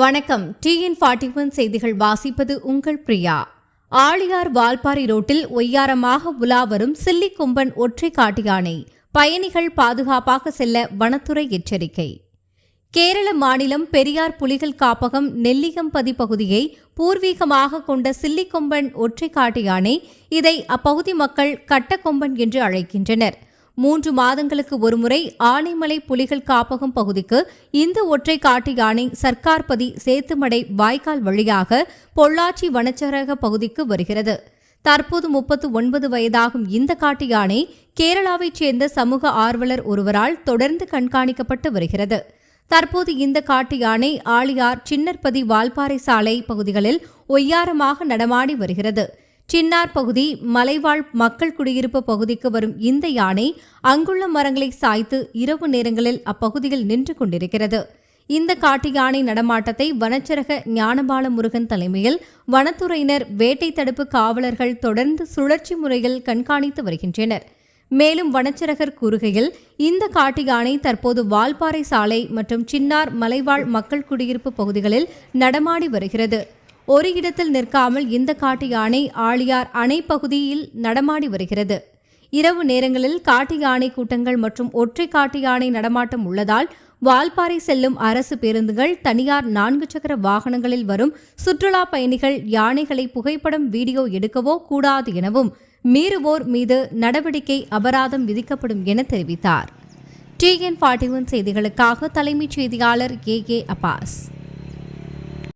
வணக்கம். TN forty one செய்திகள் வாசிப்பது உங்கள் பிரியா. ஆழியார் வால்பாரி ரோட்டில் ஒய்யாரமாக உலா வரும் சில்லி கொம்பன் ஒற்றை காட்டு யானை. பயணிகள் பாதுகாப்பாக செல்ல வனத்துறை எச்சரிக்கை. கேரள மாநிலம் பெரியார் புலிகள் காப்பகம் நெல்லிகம்பதி பகுதியை பூர்வீகமாக கொண்ட சில்லிக்கொம்பன் ஒற்றை காட்டு யானை இதை அப்பகுதி மக்கள் கட்டக்கொம்பன் என்று அழைக்கின்றனர். மூன்று மாதங்களுக்கு ஒருமுறை ஆனைமலை புலிகள் காப்பகம் பகுதிக்கு இந்த ஒற்றை காட்டு யானை சர்க்கார்பதி சேத்துமடை வாய்க்கால் வழியாக பொள்ளாச்சி வனச்சரக பகுதிக்கு வருகிறது. தற்போது முப்பத்து ஒன்பது வயதாகும் இந்த காட்டு யானை கேரளாவைச் சேர்ந்த சமூக ஆர்வலர் ஒருவரால் தொடர்ந்து கண்காணிக்கப்பட்டு வருகிறது. தற்போது இந்த காட்டு யானை ஆழியார் சின்னர்பதி வால்பாறை சாலை பகுதிகளில் ஒய்யாரமாக நடமாடி வருகிறது. சின்னார் பகுதி மலைவாழ் மக்கள் குடியிருப்பு பகுதிக்கு வரும் இந்த யானை அங்குள்ள மரங்களை சாய்த்து இரவு நேரங்களில் அப்பகுதியில் நின்று கொண்டிருக்கிறது. இந்த காட்டு யானை நடமாட்டத்தை வனச்சரக ஞானபால முருகன் தலைமையில் வனத்துறையினர் வேட்டை தடுப்பு காவலர்கள் தொடர்ந்து சுழற்சி முறையில் கண்காணித்து வருகின்றனர். மேலும் வனச்சரகர் கூறுகையில் இந்த காட்டு யானை தற்போது வால்பாறை சாலை மற்றும் சின்னார் மலைவாழ் மக்கள் குடியிருப்பு பகுதிகளில் நடமாடி வருகிறது. ஒரு இடத்தில் நிற்காமல் இந்த காட்டு யானை ஆழியார் அணை பகுதியில் நடமாடி வருகிறது. இரவு நேரங்களில் காட்டு யானை கூட்டங்கள் மற்றும் ஒற்றை காட்டு யானை நடமாட்டம் உள்ளதால் வால்பாறை செல்லும் அரசு பேருந்துகள் தனியார் நான்கு சக்கர வாகனங்களில் வரும் சுற்றுலா பயணிகள் யானைகளை புகைப்படம் வீடியோ எடுக்கவோ கூடாது எனவும் மீறுவோர் மீது நடவடிக்கை அபராதம் விதிக்கப்படும் என தெரிவித்தார். டிஎன் ஃபார்ட்டி ஒன் செய்திகளுக்காக தலைமைச் செய்தியாளர் கே கே அப்பாஸ்.